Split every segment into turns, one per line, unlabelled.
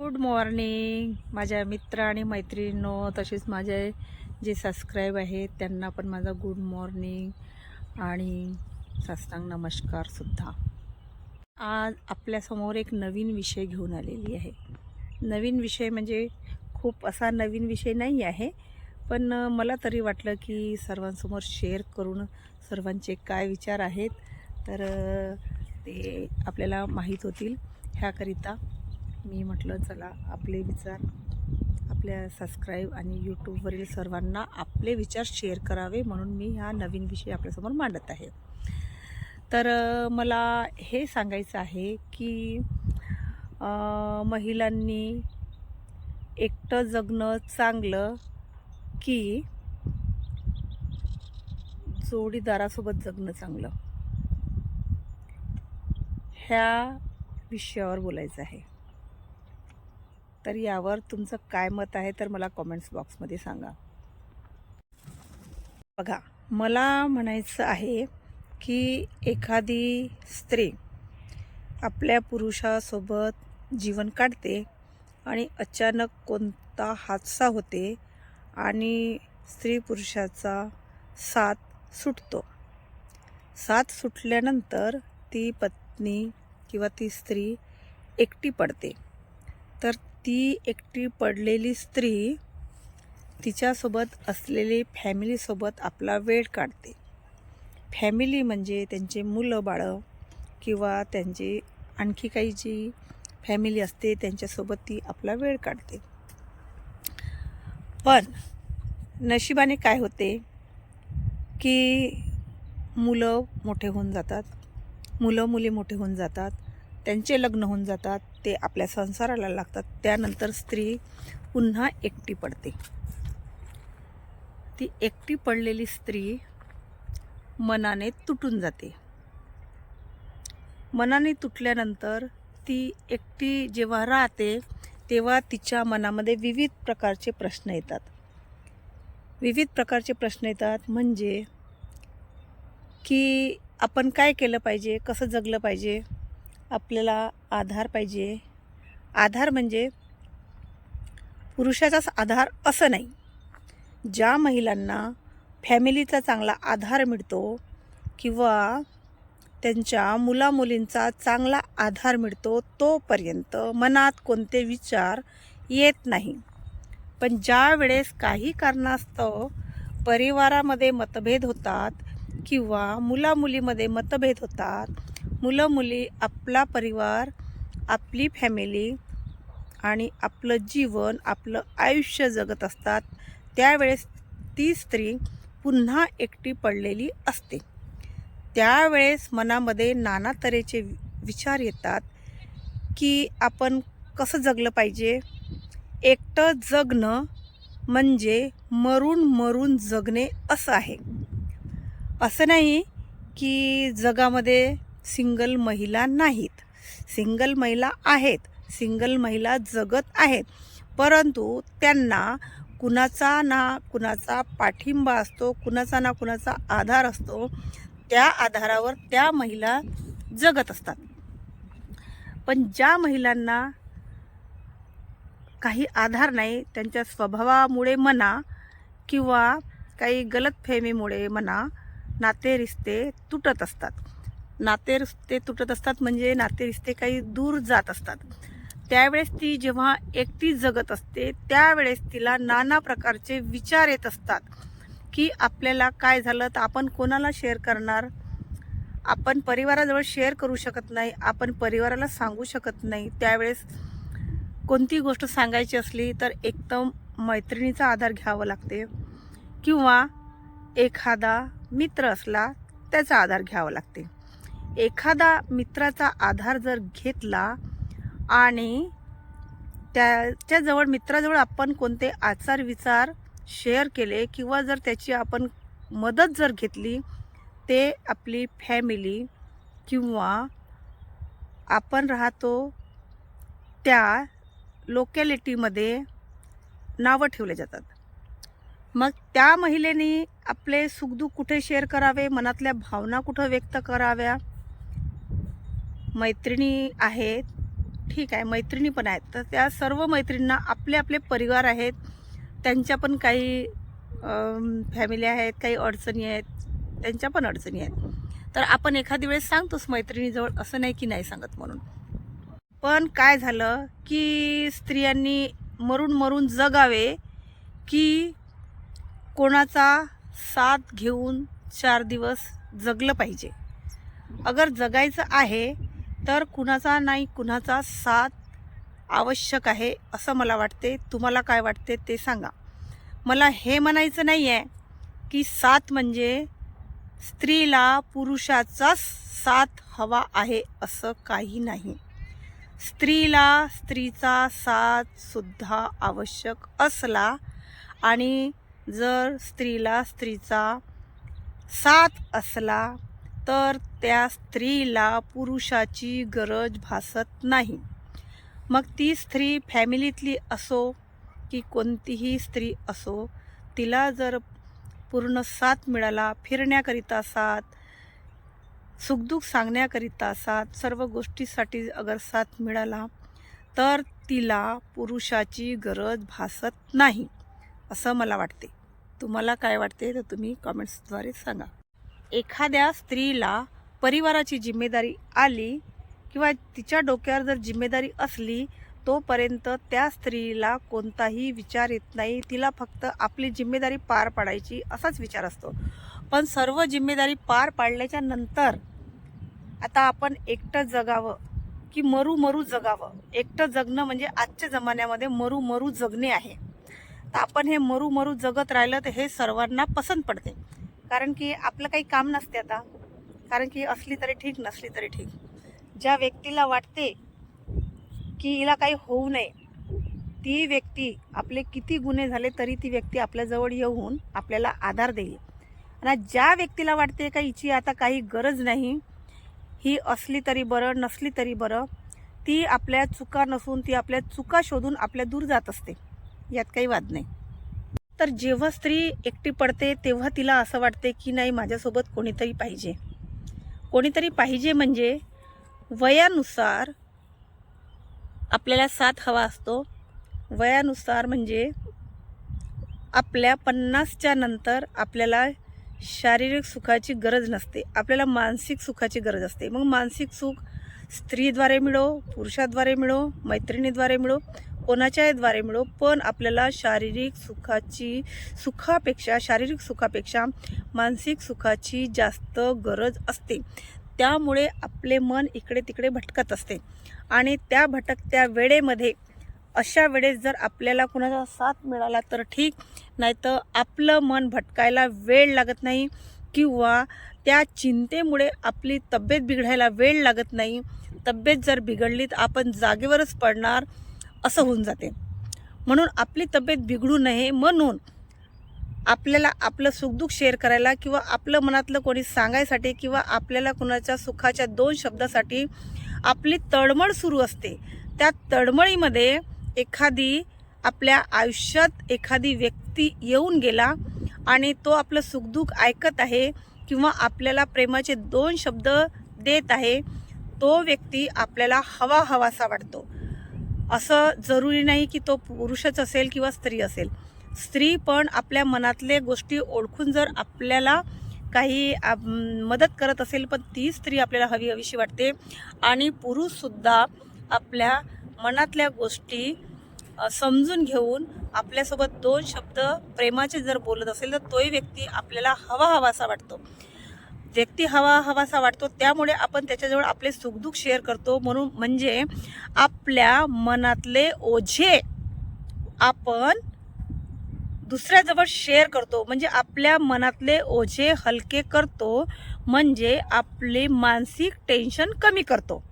Good morning माझ्या मित्र आणि मैत्रिणींनो तसेच माझे जे सबस्क्राईब आहेत त्यांना पण माझा गुड मॉर्निंग आणि साष्टांग नमस्कारसुद्धा आज आपल्यासमोर एक नवीन विषय घेऊन आलेली आहे. नवीन विषय म्हणजे खूप असा नवीन विषय नाही आहे पण मला तरी वाटलं की सर्वांसमोर शेअर करून सर्वांचे काय विचार आहेत तर ते आपल्याला माहीत होतील. ह्याकरिता मी म्हटलं चला आपले विचार आपल्या सबस्क्राईब आणि यूट्यूबवरील सर्वांना आपले विचार शेअर करावे म्हणून मी हा नवीन विषय आपल्यासमोर मांडत आहे. तर मला हे सांगायचं आहे की महिलांनी एकटं जगणं चांगलं की जोडीदारासोबत जगणं चांगलं? ह्या विषयावर बोलायचं आहे. तर यावर तुमचं काय मत आहे तर मला कॉमेंट्स बॉक्समध्ये सांगा. बघा मला म्हणायचं आहे की एखादी स्त्री आपल्या पुरुषासोबत जीवन काढते आणि अचानक कोणता हादसा होते आणि स्त्री पुरुषाचा साथ सुटतो. साथ सुटल्यानंतर ती पत्नी किंवा ती स्त्री एकटी पडते. ती एकटी पडलेली स्त्री तिच्यासोबत असलेली फॅमिलीसोबत आपला वेळ काढते. फॅमिली म्हणजे त्यांचे मुलं बाळं किंवा त्यांची आणखी काही जी फॅमिली असते त्यांच्यासोबत ती आपला वेळ काढते. पण नशिबाने काय होते की मुलं मोठे होऊन जातात मुलं मुली मोठे होऊन जातात त्यांचे लग्न होऊन जातात ते आपल्या संसाराला लागतात. त्यानंतर स्त्री पुन्हा एकटी पडते. ती एकटी पडलेली स्त्री मनाने तुटून जाते. मनाने तुटल्यानंतर ती एकटी जेव्हा राहते तेव्हा तिच्या मनामध्ये विविध प्रकारचे प्रश्न येतात. विविध प्रकारचे प्रश्न येतात म्हणजे की आपण काय केलं पाहिजे कसं जगलं पाहिजे? आपल्याला आधार पाहिजे. आधार म्हणजे पुरुषाचाच आधार असं नाही. ज्या महिलांना फॅमिलीचा चांगला आधार मिळतो किंवा त्यांच्या मुलामुलींचा चांगला आधार मिळतो तोपर्यंत मनात कोणते विचार येत नाही. पण ज्या वेळेस काही कारणास्तव परिवारामध्ये मतभेद होतात किंवा मुलामुलीमध्ये मतभेद होतात मुलं मुली आपला परिवार आपली फॅमिली आणि आपलं जीवन आपलं आयुष्य जगत असतात. त्यावेळेस ती स्त्री पुन्हा एकटी पडलेली असते. त्यावेळेस मनामध्ये नाना तऱ्हेचे विचार येतात की आपण कसं जगलं पाहिजे? एकटं जगणं म्हणजे मरून मरून जगणे असं आहे. असं नाही की जगामध्ये सिंगल महिला नाहीत. सिंगल महिला आहेत सिंगल महिला जगत आहेत. परंतु त्यांना कुणाचा ना कुणाचा पाठिंबा असतो कुणाचा ना कुणाचा आधार असतो त्या आधारावर त्या महिला जगत असतात. पण ज्या महिलांना काही आधार नाही त्यांच्या स्वभावामुळे म्हणा किंवा काही गलतफहमीमुळे म्हणा नाते रिश्ते तुटत असतात. नाते रिश्ते तुटत असतात म्हणजे नाते रिश्ते काही दूर जात असतात. त्यावेळेस ती जेव्हा एकटी जगत असते त्यावेळेस तिला नाना प्रकारचे विचार येत असतात की आपल्याला काय झालं तर आपण कोणाला शेअर करणार? आपण परिवाराजवळ शेअर करू शकत नाही आपण परिवाराला सांगू शकत नाही. त्यावेळेस कोणती गोष्ट सांगायची असली तर एकदम मैत्रिणीचा आधार घ्यावा लागते किंवा एखादा मित्र असला त्याचा आधार घ्यावा लागते. एखादा मित्राचा आधार जर घेतला आणि त्याच्याजवळ मित्राजवळ आपण कोणते आचार विचार शेअर केले किंवा जर त्याची आपण मदत जर घेतली ते आपली फॅमिली किंवा आपण राहतो त्या लोकॅलिटीमध्ये नावं ठेवले जातात. मग त्या महिलेने आपले सुखदुःख कुठे शेअर करावे? मनातल्या भावना कुठं व्यक्त कराव्या? मैत्रिणी आहेत. ठीक आहे मैत्रिणी पण आहेत. तर त्या सर्व मैत्रिणींना आपले आपले परिवार आहेत. त्यांच्या पण काही फॅमिली आहेत काही अडचणी आहेत. त्यांच्या पण अडचणी आहेत. तर आपण एखादी वेळेस सांगतोच मैत्रिणीजवळ असं नाही की नाही सांगत म्हणून. पण काय झालं की स्त्रियांनी मरून मरून जगावे की कोणाचा साथ घेऊन चार दिवस जगलं पाहिजे. अगर जगायचं आहे तर कुणाचा नाही कुणाचा साथ आवश्यक आहे असं मला वाटते. तुम्हाला काय वाटते ते सांगा. मला हे म्हणायचं नाही आहे की साथ म्हणजे स्त्रीला पुरुषाचाच साथ हवा आहे असं काही नाही. स्त्रीला स्त्रीचा साथसुद्धा आवश्यक असला आणि जर स्त्रीला स्त्रीचा साथ असला तर त्या स्त्रीला पुरुषाची गरज भासत नाही. मग ती स्त्री फॅमिलीतली असो की कोणतीही स्त्री असो तिला जर पूर्ण साथ मिळाला फिरण्याकरिता साथ सुखदुःख सांगण्याकरिता साथ सर्व गोष्टीसाठी अगर साथ मिळाला तर तिला पुरुषाची गरज भासत नाही असं मला वाटते. तुम्हाला काय वाटते तर तुम्ही कमेंट्सद्वारे सांगा. एखाद्या स्त्रीला परिवाराची जिम्मेदारी आली किंवा तिच्या डोक्यावर जर जिम्मेदारी असली तोपर्यंत त्या स्त्रीला कोणताही विचार येत नाही. तिला फक्त आपली जिम्मेदारी पार पाडायची असाच विचार असतो. पण सर्व जिम्मेदारी पार पाडल्याच्या नंतर आता आपण एकटं जगावं की मरू मरू जगावं? एकटं जगणं म्हणजे आजच्या जमान्यामध्ये मरू मरू जगणे आहे. तर आपण हे मरू मरू जगत राहिलं तर हे सर्वांना पसंत पडते. कारण की आपलं काही काम नसते आता. कारण की असली तरी ठीक नसली तरी ठीक. ज्या व्यक्तीला वाटते की हिला काही होऊ नये ती व्यक्ती आपले किती गुन्हे झाले तरी ती व्यक्ती आपल्याजवळ येऊन आपल्याला आधार देईल. आणि ज्या व्यक्तीला वाटते का हिची आता काही गरज नाही ही असली तरी बरं नसली तरी बरं ती आपल्या चुका नसून ती आपल्या चुका शोधून आपल्या दूर जात असते. यात काही वाद नाही. तर जेव्हा स्त्री एकटी पडते तेव्हा तिला असं वाटते की नाही माझ्यासोबत कोणीतरी पाहिजे. कोणीतरी पाहिजे म्हणजे वयानुसार आपल्याला साथ हवा असतो. वयानुसार म्हणजे आपल्या पन्नासच्या नंतर आपल्याला शारीरिक सुखाची गरज नसते. आपल्याला मानसिक सुखाची गरज असते. मग मानसिक सुख स्त्रीद्वारे मिळो पुरुषाद्वारे मिळो मैत्रिणीद्वारे मिळो कोणाच्याद्वारे मिळो पण आपल्याला शारीरिक सुखाची सुखापेक्षा शारीरिक सुखापेक्षा मानसिक सुखाची जास्त गरज असते. त्यामुळे आपले मन इकडे तिकडे भटकत असते. आणि त्या भटकत्या वेळेमध्ये अशा वेळेस जर आपल्याला कुणाचा साथ मिळाला तर ठीक. नाही तर आपलं मन भटकायला वेळ लागत नाही किंवा त्या चिंतेमुळे आपली तब्येत बिघडायला वेळ लागत नाही. तब्येत जर बिघडली तर आपण जागेवरच पडणार. असं होऊन जाते. म्हणून आपली तब्येत बिघडू नये म्हणून आपल्याला आपलं सुखदुःख शेअर करायला किंवा आपलं मनातलं कोणी सांगायसाठी किंवा आपल्याला कुणाच्या सुखाच्या दोन शब्दासाठी आपली तळमळ सुरू असते. त्या तळमळीमध्ये एखादी आपल्या आयुष्यात एखादी व्यक्ती येऊन गेला आणि तो आपलं सुखदुःख ऐकत आहे किंवा आपल्याला प्रेमाचे दोन शब्द देत आहे तो व्यक्ती आपल्याला हवा हवासा वाटतो. असं जरुरी नाही की तो पुरुषच असेल किंवा स्त्री असेल. स्त्री पण आपल्या मनातले गोष्टी ओळखून जर आपल्याला काही आप- मदत करत असेल पण ती स्त्री आपल्याला हवी हवीशी वाटते. आणि पुरुषसुद्धा आपल्या मनातल्या गोष्टी समजून घेऊन आपल्यासोबत दोन शब्द प्रेमाचे जर बोलत असेल तर तोही व्यक्ती आपल्याला हवा हवासा वाटतो. व्यक्ती हवा हवासा वाटतो त्यामुळे आपण त्याच्याजवळ आपले सुखदुःख शेअर करतो. म्हणून म्हणजे आपल्या मनातले ओझे आपण दुसऱ्याजवळ शेअर करतो. म्हणजे आपल्या मनातले ओझे हलके करतो. म्हणजे आपले मानसिक टेन्शन कमी करतो.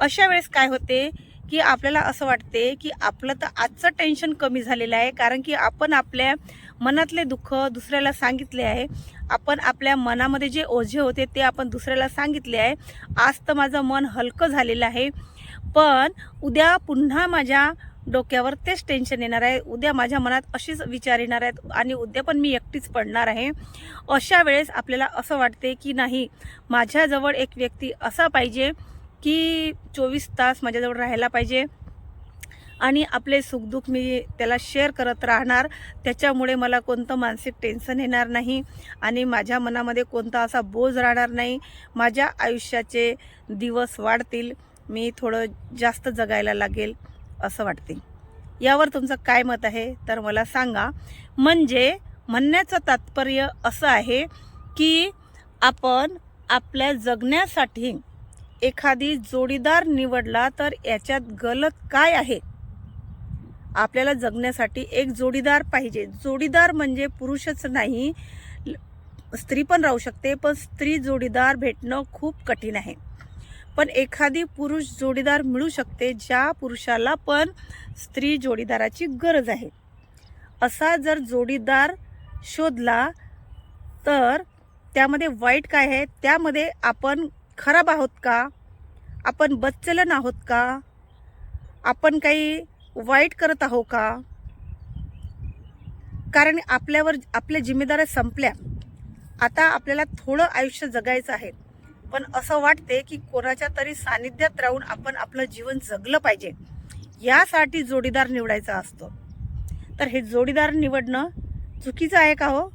अशा वेळेस काय होते की आपल्याला असं वाटते की आपलं तर आजचं टेन्शन कमी झालेलं आहे. कारण की आपण आपल्या मनातले दुःख दुसऱ्याला सांगितले आहे. आपण आपल्या मनामध्ये जे ओझे होते ते आपण दुसऱ्याला सांगितले आहे. आज तर माझं मन हलकं झालेलं आहे. पण उद्या पुन्हा माझ्या डोक्यावर तेच टेन्शन येणार आहे. उद्या माझ्या मनात अशीच विचार येणार आहेत आणि उद्या पण मी एकटीच पडणार आहे. अशा वेळेस आपल्याला असं वाटते की नाही माझ्याजवळ एक व्यक्ती असा पाहिजे की चोवीस तास माझ्याजवळ राहायला पाहिजे. आणि आपले सुखदुःख मी त्याला शेअर करत राहणार. त्याच्यामुळे मला कोणतं मानसिक टेन्शन येणार नाही आणि माझ्या मनामध्ये कोणता असा बोज राहणार नाही. माझ्या आयुष्याचे दिवस वाढतील. मी थोडं जास्त जगायला लागेल असं वाटते. यावर तुमचं काय मत आहे? तर मला सांगा. म्हणजे म्हणण्याचं तात्पर्य असं आहे की आपण आपल्या जगण्यासाठी एखादी जोडीदार निवडला तर याच्यात गलत काय आहे? आपल्याला जगण्यासाठी एक जोडीदार पाहिजे. जोडीदार म्हणजे पुरुषच नाही स्त्री पण राहू शकते पण स्त्री जोडीदार भेटणं खूप कठीण आहे. पण एखादी पुरुष जोडीदार मिळू शकते ज्या पुरुषाला पण स्त्री जोडीदाराची गरज आहे. असा जर जोडीदार शोधला तर त्यामध्ये वाईट काय आहे? त्यामध्ये आपण खराब आहोत का? आपण बच्चलन आहोत का? आपण काही वाईट करत आहो का? कारण आपल्यावर आपल्या जिम्मेदाऱ्या संपल्या. आता आपल्याला थोडं आयुष्य जगायचं आहे. पण असं वाटते की कोणाच्या तरी सानिध्यात राहून आपण आपलं जीवन जगलं पाहिजे. यासाठी जोडीदार निवडायचा असतो. तर हे जोडीदार निवडणं चुकीचं आहे का हो?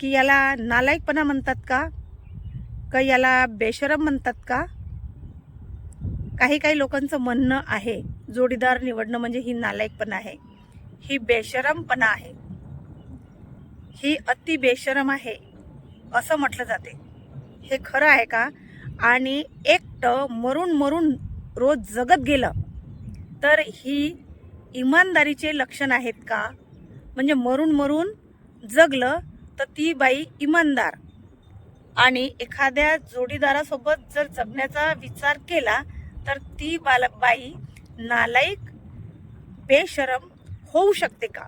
की याला नालायकपणा म्हणतात का? का याला बेशरम म्हणतात का? काही काही लोकांचं म्हणणं आहे जोडीदार निवडणं म्हणजे ही नालायकपणा आहे. ही बेशरमपणा आहे. ही अति बेशरम आहे असं म्हटलं जाते. हे खरं आहे का? आणि एकटं मरून मरून रोज जगत गेलं तर ही इमानदारीचे लक्षण आहेत का? म्हणजे मरून मरून जगलं तर ती बाई इमानदार. आणि एखाद्या जोडीदारासोबत जर जगण्याचा विचार केला तर ती बाला बाई नालायक बेशरम होऊ शकते का?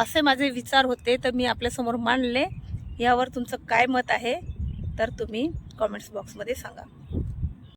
असे माझे विचार होते तर मी आपल्यासमोर मांडले. यावर तुमचं काय मत आहे तर तुम्ही कॉमेंट्स बॉक्समध्ये सांगा.